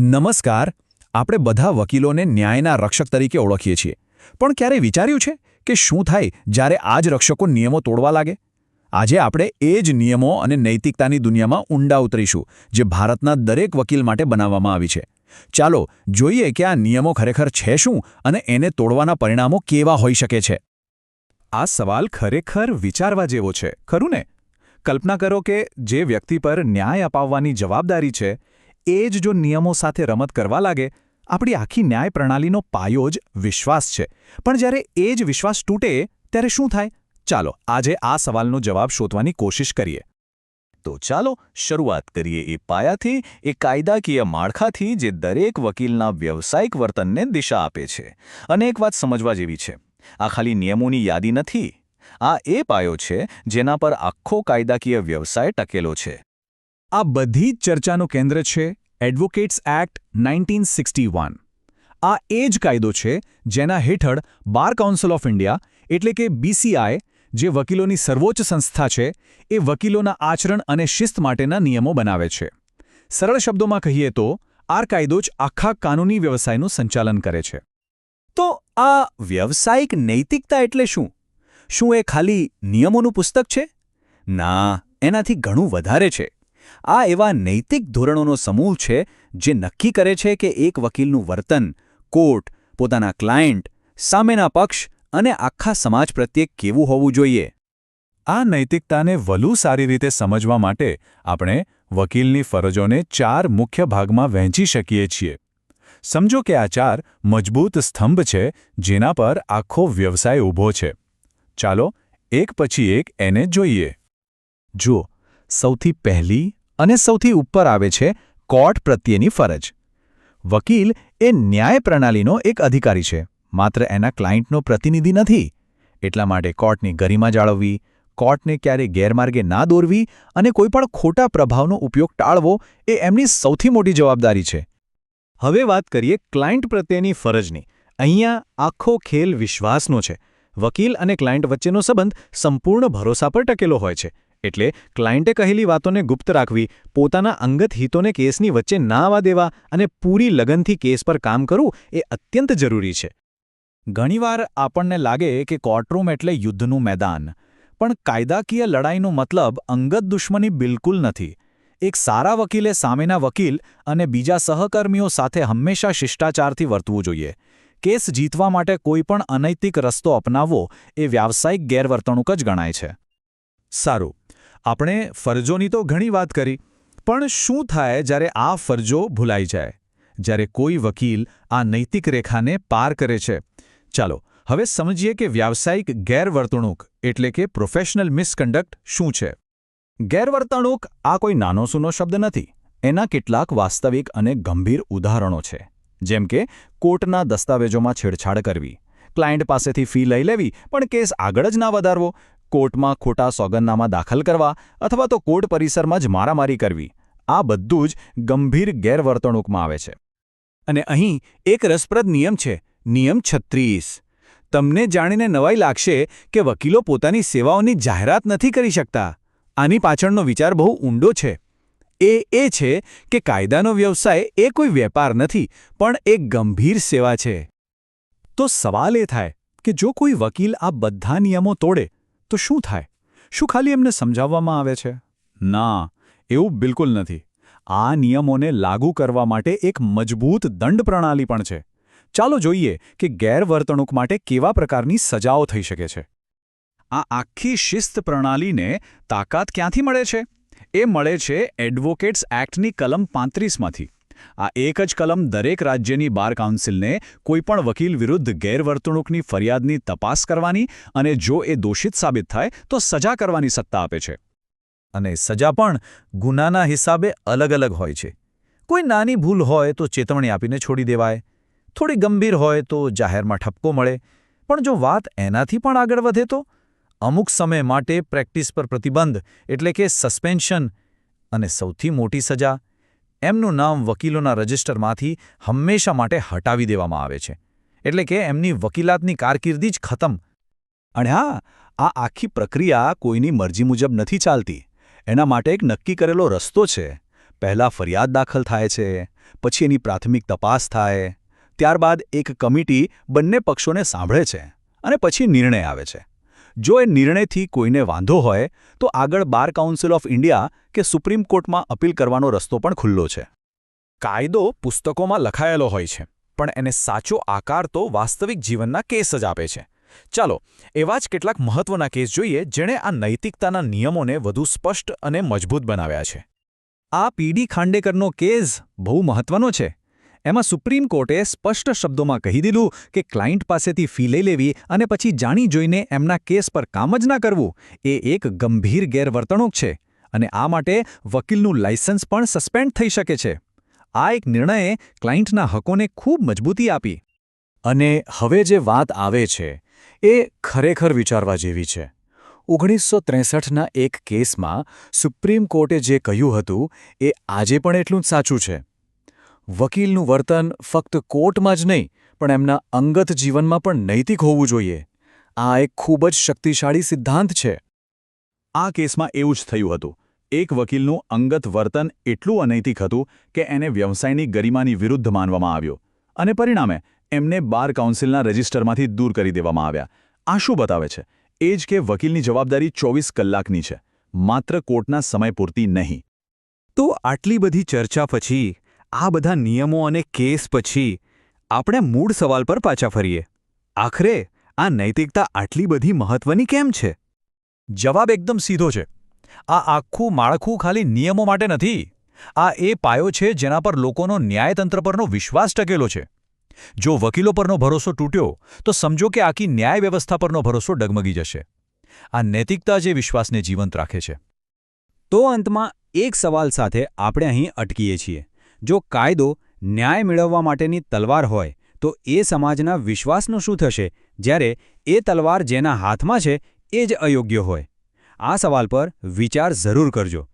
નમસ્કાર, આપણે બધા વકીલોને ન્યાયના રક્ષક તરીકે ઓળખીએ છીએ. પણ ક્યારે વિચાર્યું છે કે શું થાય જ્યારે આ જ રક્ષકો નિયમો તોડવા લાગે? આજે આપણે એ જ નિયમો અને નૈતિકતાની દુનિયામાં ઊંડા ઉતરીશું, જે ભારતના દરેક વકીલ માટે બનાવવામાં આવી છે. ચાલો જોઈએ કે આ નિયમો ખરેખર છે શું અને એને તોડવાના પરિણામો કેવા હોઈ શકે છે. આ સવાલ ખરેખર વિચારવા જેવો છે, ખરું ને? કલ્પના કરો કે જે વ્યક્તિ પર ન્યાય અપાવવાની જવાબદારી છે એ જ જો નિયમો સાથે રમત કરવા લાગે, આપણી આખી ન્યાય પ્રણાલીનો પાયો જ વિશ્વાસ છે. પણ જ્યારે એ જ વિશ્વાસ તૂટે, ત્યારે શું થાય? ચાલો, આજે આ સવાલનો જવાબ શોધવાની કોશિશ કરીએ. તો ચાલો, શરૂઆત કરીએ એ પાયાથી, એ કાયદાકીય માળખાથી જે દરેક વકીલના વ્યવસાયિક વર્તનને દિશા આપે છે. અને એક વાત સમજવા જેવી છે. આ ખાલી નિયમોની યાદી નથી. આ એ પાયો છે જેના પર આખો કાયદાકીય વ્યવસાય ટકેલો છે. આ બધી જ ચર્ચાનું કેન્દ્ર છે એડવોકેટ્સ એક્ટ નાઇન્ટીન આ એ જ કાયદો છે જેના હેઠળ બાર કાઉન્સિલ ઓફ ઇન્ડિયા એટલે કે બીસીઆઈ જે વકીલોની સર્વોચ્ચ સંસ્થા છે, એ વકીલોના આચરણ અને શિસ્ત માટેના નિયમો બનાવે છે. સરળ શબ્દોમાં કહીએ તો, આ કાયદો જ આખા કાનૂની વ્યવસાયનું સંચાલન કરે છે. તો આ વ્યવસાયિક નૈતિકતા એટલે શું? શું એ ખાલી નિયમોનું પુસ્તક છે? ના, એનાથી ઘણું વધારે છે. આ એવા નૈતિક ધોરણોનો સમૂહ છે જે નક્કી કરે છે કે એક વકીલનું વર્તન, કોર્ટ, પોતાના ક્લાયન્ટ, સામેના પક્ષ અને આખા સમાજ પ્રત્યે કેવું હોવું જોઈએ. આ નૈતિકતાને વધુ સારી રીતે સમજવા માટે આપણે વકીલની ફરજોને ચાર મુખ્ય ભાગમાં વહેંચી શકીએ છીએ. સમજો કે આ ચાર મજબૂત સ્તંભ છે જેના પર આખો વ્યવસાય ઊભો છે. ચાલો એક પછી એક એને જોઈએ. જુઓ સૌથી પહેલી અને સૌથી ઉપર આવે છે કોર્ટ પ્રત્યેની ફરજ. વકીલ એ ન્યાય પ્રણાલીનો એક અધિકારી છે, માત્ર એના ક્લાયન્ટનો પ્રતિનિધિ નથી. એટલા માટે કોર્ટની ગરિમા જાળવવી, કોર્ટને ક્યારે ગેરમાર્ગે ના દોરવી અને કોઈપણ ખોટા પ્રભાવનો ઉપયોગ ટાળવો એ એમની સૌથી મોટી જવાબદારી છે. હવે વાત કરીએ ક્લાયન્ટ પ્રત્યેની ફરજની. અહીંયા આખો ખેલ વિશ્વાસનો છે. વકીલ અને ક્લાયન્ટ વચ્ચેનો સંબંધ સંપૂર્ણ ભરોસા પર ટકેલો હોય છે. એટલે ક્લાયન્ટે કહેલી વાતોને ગુપ્ત રાખવી, પોતાના અંગત હિતોને કેસની વચ્ચે ના આવવા દેવા અને પૂરી લગનથી કેસ પર કામ કરવું એ અત્યંત જરૂરી છે. ઘણીવાર આપણને લાગે કે કોર્ટરૂમ એટલે યુદ્ધનું મેદાન, પણ કાયદાકીય લડાઈનો મતલબ અંગત દુશ્મની બિલકુલ નથી. એક સારા વકીલે સામેના વકીલ અને બીજા સહકર્મીઓ સાથે હંમેશા શિષ્ટાચારથી વર્તવું જોઈએ. કેસ જીતવા માટે કોઈપણ અનૈતિક રસ્તો અપનાવવો એ વ્યાવસાયિક ગેરવર્તણૂક જ ગણાય છે. સારું. આપણે ફરજોની તો ઘણી વાત કરી, પણ શું થાય જ્યારે આ ફરજો ભૂલાઈ જાય? જ્યારે કોઈ વકીલ આ નૈતિક રેખાને પાર કરે છે? ચાલો, હવે સમજીએ કે વ્યાવસાયિક ગેરવર્તણૂક એટલે કે પ્રોફેશનલ મિસકન્ડક્ટ શું છે? ગેરવર્તણૂક આ કોઈ નાનો સૂનો શબ્દ નથી. એના કેટલાક વાસ્તવિક અને ગંભીર ઉદાહરણો છે. જેમ કે, કોર્ટના દસ્તાવેજોમાં છેડછાડ કરવી, ક્લાયન્ટ પાસેથી ફી લઈ લેવી, પણ કેસ આગળ જ ના વધારવો કોર્ટમાં ખોટા સોગંદનામા દાખલ કરવા અથવા તો કોર્ટ પરિસરમાં જ મારામારી કરવી. આ બધું જ ગંભીર ગેરવર્તણૂકમાં આવે છે. અને અહીં એક રસપ્રદ નિયમ છે, નિયમ છત્રીસ. તમને જાણીને નવાઈ લાગશે કે વકીલો પોતાની સેવાઓની જાહેરાત નથી કરી શકતા. આની પાછળનો વિચાર બહુ ઊંડો છે. એ એ છે કે કાયદાનો વ્યવસાય એ કોઈ વેપાર નથી, પણ એક ગંભીર સેવા છે. તો સવાલ એ થાય કે જો કોઈ વકીલ આ બધા નિયમો તોડે તો શું થાય? શું ખાલી એમને સમજાવવામાં આવે છે? ના, એવું બિલકુલ નથી. આ નિયમોને લાગુ કરવા માટે એક મજબૂત દંડ પ્રણાલી પણ છે. ચાલો જોઈએ કે ગેરવર્તણૂક માટે કેવા પ્રકારની સજાઓ થઈ શકે છે. આ આખી શિસ્ત પ્રણાલીને તાકાત ક્યાંથી મળે છે? એ મળે છે એડવોકેટ્સ એક્ટની કલમ પાંત્રીસમાંથી. આ એક જ કલમ દરેક રાજ્યની બાર કાઉન્સિલને કોઈપણ વકીલ વિરુદ્ધ ગેરવર્તણૂકની ફરિયાદની તપાસ કરવાની અને જો એ દોષિત સાબિત થાય, તો સજા કરવાની સત્તા આપે છે. અને સજા પણ ગુનાના હિસાબે અલગ અલગ હોય છે. કોઈ નાની ભૂલ હોય તો ચેતવણી આપીને છોડી દેવાય. થોડી ગંભીર હોય તો જાહેરમાં ઠપકો મળે. પણ જો વાત એનાથી પણ આગળ વધે તો? અમુક સમય માટે પ્રેક્ટિસ પર પ્રતિબંધ એટલે કે સસ્પેન્શન અને સૌથી મોટી સજા એમનું નામ વકીલોના રજિસ્ટરમાંથી હંમેશા માટે હટાવી દેવામાં આવે છે. એટલે કે એમની વકીલાતની કારકિર્દી જ ખતમ. અને હા, આ આખી પ્રક્રિયા કોઈની મરજી મુજબ નથી ચાલતી. એના માટે એક નક્કી કરેલો રસ્તો છે. પહેલાં ફરિયાદ દાખલ થાય છે, પછી એની પ્રાથમિક તપાસ થાય, ત્યારબાદ એક કમિટી બંને પક્ષોને સાંભળે છે અને પછી નિર્ણય આવે છે. જો એ નિર્ણયથી કોઈને વાંધો હોય, તો આગળ બાર કાઉન્સિલ ઓફ ઇન્ડિયા કે સુપ્રીમ કોર્ટમાં અપીલ કરવાનો રસ્તો પણ ખુલ્લો છે. કાયદો પુસ્તકોમાં લખાયેલો હોય છે, પણ એને સાચો આકાર તો વાસ્તવિક જીવનના કેસ જ આપે છે. ચાલો, એવા જ કેટલાક મહત્વના કેસ જોઈએ જેણે આ નૈતિકતાના નિયમોને વધુ સ્પષ્ટ અને મજબૂત બનાવ્યા છે. આ પીડી ખાંડેકરનો કેસ બહુ મહત્વનો છે. એમાં સુપ્રીમ કોર્ટે સ્પષ્ટ શબ્દોમાં કહી દીધું કે ક્લાયન્ટ પાસેથી ફી લઈ લેવી અને પછી જાણી જોઈને એમના કેસ પર કામ જ ના કરવું, એ એક ગંભીર ગેરવર્તણૂક છે અને આ માટે વકીલનું લાયસન્સ પણ સસ્પેન્ડ થઈ શકે છે. આ એક નિર્ણયે ક્લાયન્ટના હકોને ખૂબ મજબૂતી આપી. અને હવે જે વાત આવે છે, એ ખરેખર વિચારવા જેવી છે. ઓગણીસો ત્રેસઠના એક કેસમાં સુપ્રીમ કોર્ટે જે કહ્યું હતું, એ આજે પણ એટલું જ સાચું છે. વકીલનું વર્તન ફક્ત કોર્ટમાં જ નહીં, પણ એમના અંગત જીવનમાં પણ નૈતિક હોવું જોઈએ. આ એક ખૂબ જ શક્તિશાળી સિદ્ધાંત છે. આ કેસમાં એવું જ થયું હતું. એક વકીલનું અંગત વર્તન એટલું અનૈતિક હતું કે એને વ્યવસાયની ગરિમાની વિરુદ્ધ માનવામાં આવ્યો અને પરિણામે એમને બાર કાઉન્સિલના રજિસ્ટરમાંથી દૂર કરી દેવામાં આવ્યા. આ શું બતાવે છે? એ જ કે વકીલની જવાબદારી ચોવીસ કલાકની છે. માત્ર કોર્ટના સમય પૂરતી નહીં. તો આટલી બધી ચર્ચા પછી આ બધા નિયમો અને કેસ પછી આપણે મૂળ સવાલ પર પાછા ફરીએ. આખરે, આ નૈતિકતા આટલી બધી મહત્વની કેમ છે? જવાબ એકદમ સીધો છે. આ આખું માળખું ખાલી નિયમો માટે નથી. આ એ પાયો છે જેના પર લોકોનો ન્યાયતંત્ર પરનો વિશ્વાસ ટકેલો છે. જો વકીલો પરનો ભરોસો તૂટ્યો, તો સમજો કે આખી ન્યાય વ્યવસ્થા પરનો ભરોસો ડગમગી જશે. આ નૈતિકતા જે વિશ્વાસને જીવંત રાખે છે. તો અંતમાં એક સવાલ સાથે આપણે અહીં અટકીએ છીએ. જો કાયદો ન્યાય મેળવવા માટેની તલવાર હોય, તો એ સમાજના વિશ્વાસનું શું થશે? જ્યારે એ તલવાર જેના હાથમાં છે, એ જ અયોગ્ય હોય. આ સવાલ પર વિચાર જરૂર કરજો.